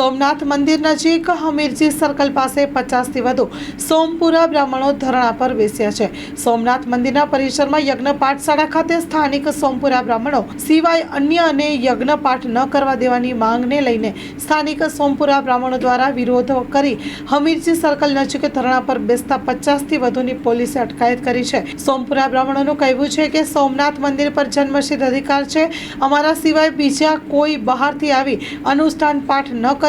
સોમનાથ મંદિર નજીક હમીરજી સર્કલ પાસે પચાસથી વધુ સોમપુરા બ્રાહ્મણો ધરણા પર બેસ્યા છે. સોમનાથ મંદિરના પરિસરમાં યજ્ઞ પાઠશાળા ખાતે સ્થાનિક સોમપુરા બ્રાહ્મણો સિવાય અન્ય અને યજ્ઞ પાઠ ન કરવા દેવાની માંગને લઈને સ્થાનિક સોમપુરા બ્રાહ્મણો દ્વારા વિરોધ કરી હમીરજી સર્કલ નજીક ધરણા પર બેસતા પચાસથી વધુની પોલીસે અટકાયત કરી છે. સોમપુરા બ્રાહ્મણોનું કહેવું છે કે સોમનાથ મંદિર પર જન્મસિદ્ધ અધિકાર છે. અમારા સિવાય બીજા કોઈ બહારથી આવી અનુષ્ઠાન પાઠ ન કરે